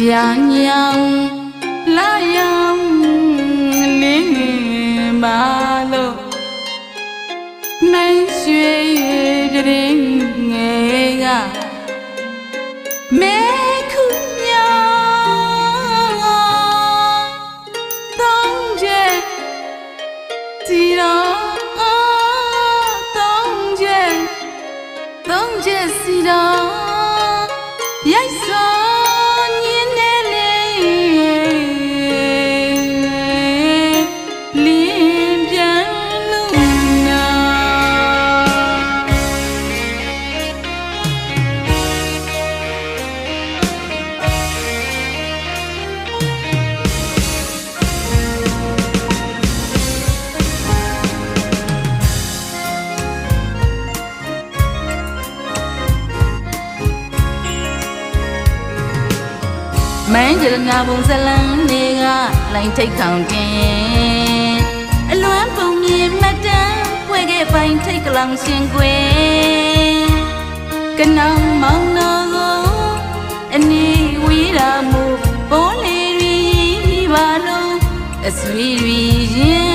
ကြာညော မန်းကြရနာဘုံဇလန်းတွေကလိုင်းထိတ်ခေါင်တင်အလွမ်းပုံမြင်မတန်းဖွဲ့ခဲ့ပိုင်ထိတ်ကလောင်ရှင်ကွယ်ကနောင်မောင်တော်ကိုအနီးဝေးတာမူပေါ်လေရီပါလုံးအဆွေရီရင်ဖွင့်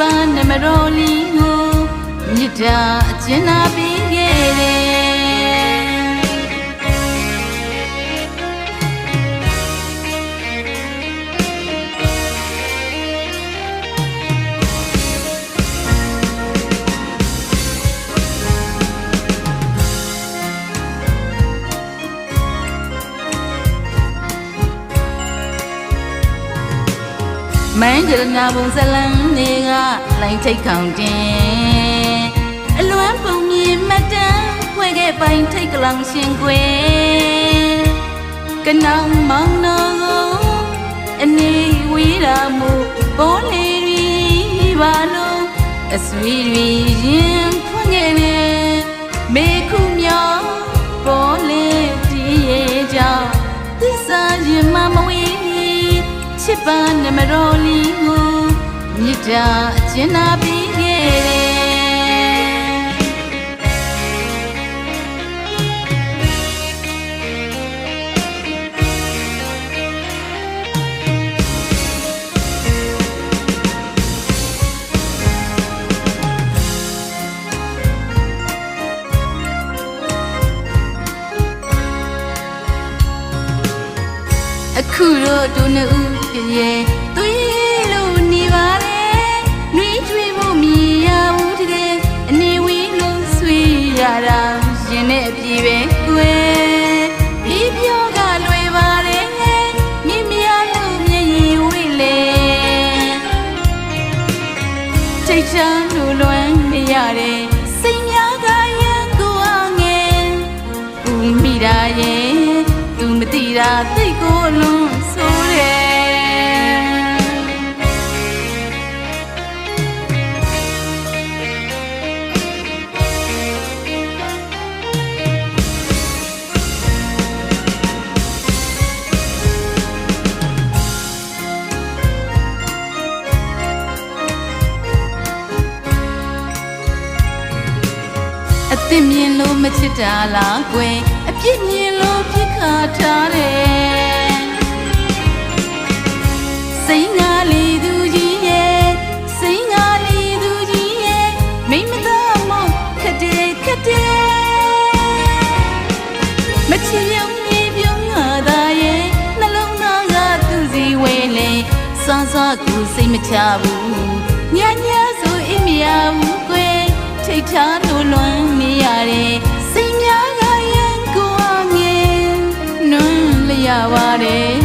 ပါနမတော်လီကိုမြစ်တာအကျဉ်းနာပြီးခဲ့တယ် မန်းကြရနာဘုံဇလန်းတွေကလိုင်းထိတ်ခေါင်တင်အလွမ်းပုံမြင်မတန်းဖွဲ့ခဲ့ပိုင်ထိတ်ကလောင်ရှင်ကွယ်ကနောင်မောင်တော်ကိုအနေဝေးတာမူပေါ်လေရီပါလုံးအဆွေရီရင် ပါနမတော်လီကိုမြစ်တာအကျဉ်းနာပြီးခဲ့တယ်အခုတော့ဒုနှစ်ဦး ပြည့်သွေးလို့နေပါလေနှွေးချွေးဖို့မြည်ရဘူးတကယ်အနေဝေးလို့ဆွေးရတာရင်နဲ့အပြေပဲ အစ်စ်မြင်လို့မချစ်တာလားကွယ်အပြစ်မြင်လို့ပြစ်ခါထားတယ်စိတ်ငါလီသူကြီးရဲ့စိတ်ငါလီသူကြီးရဲ့မိမသားမခက်တယ်ခက်တယ်မချစ်ရုံမြေပြုံးငါသာရဲ့နှလုံးသားကသူစီဝဲလေစောစောကူစိတ်မချဘူးညညဆိုအိမ်မရဘူးကွယ် ထိတ်ထားလို့လွမ်းနေရတယ်စိတ်များကရန်ကိုအငယ်နွမ်းလျက်ပါတယ်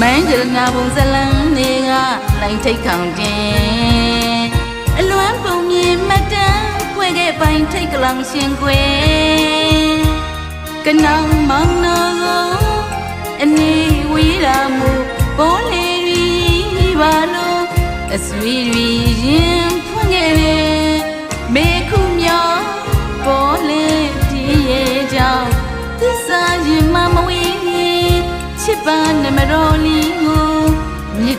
မန်းကြရနာပုံဇလန်းတွေကလိုင်ထိတ်ခေါင်တင်အလွမ်းပုံမြင်မတန်းဖွဲ့ခဲ့ပိုင်ထိတ်ကလောင်ရှင်ကွယ်ကနောင်မောင်တော်ကိုအနေဝေးတာမူပေါ်လေရီပါလို့အဆွေတွေရင်ဖွင့်ခဲ့တယ်မေခုမြောင်ပေါ်လေဒီရဲ့ကြောင့်သစ္စာရင်မမဝေးချစ်ပါနမတော်လီကို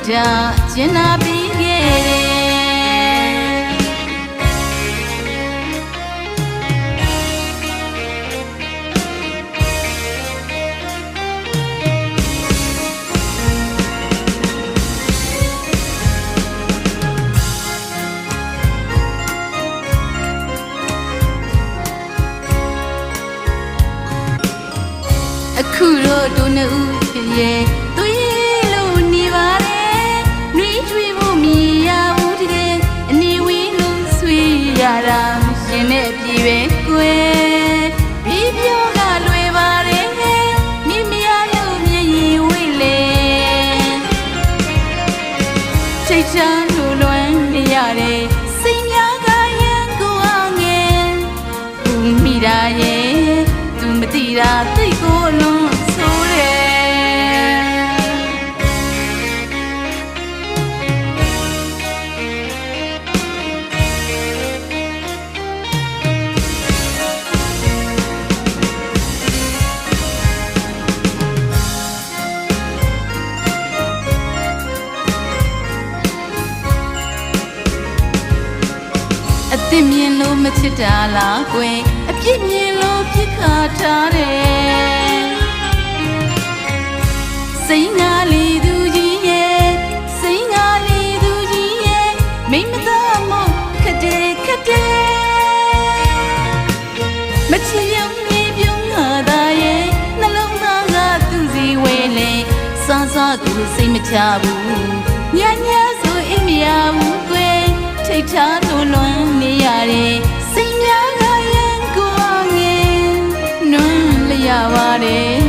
မြစ်တာကျင်နာပြီးခဲ့တယ်အခုတော့ဒုနှစ်ဦးဖြစ်ရဲ့သူရဲ့ သူ မြင်လို့မချစ်တာလားကွယ်အပြစ်မြင်လို့ပြစ်ခါထားတယ်စိတ်ငါလီသူကြီးရဲ့စိတ်ငါလီသူကြီးရဲ့မိမသားမခက်တယ်ခက်တယ်မချင်ရုံနေပြုံးလာတာရဲ့နှလုံးသားကသူစီဝဲလေစားစားသူစိတ်မချဘူးညညဆိုအိမ်မရဘူးကွယ် ထိတ်ထားလို့လွန်နေရတယ်စိတ်များကရန်ကိုငယ်နွမ်းလျရပါတယ်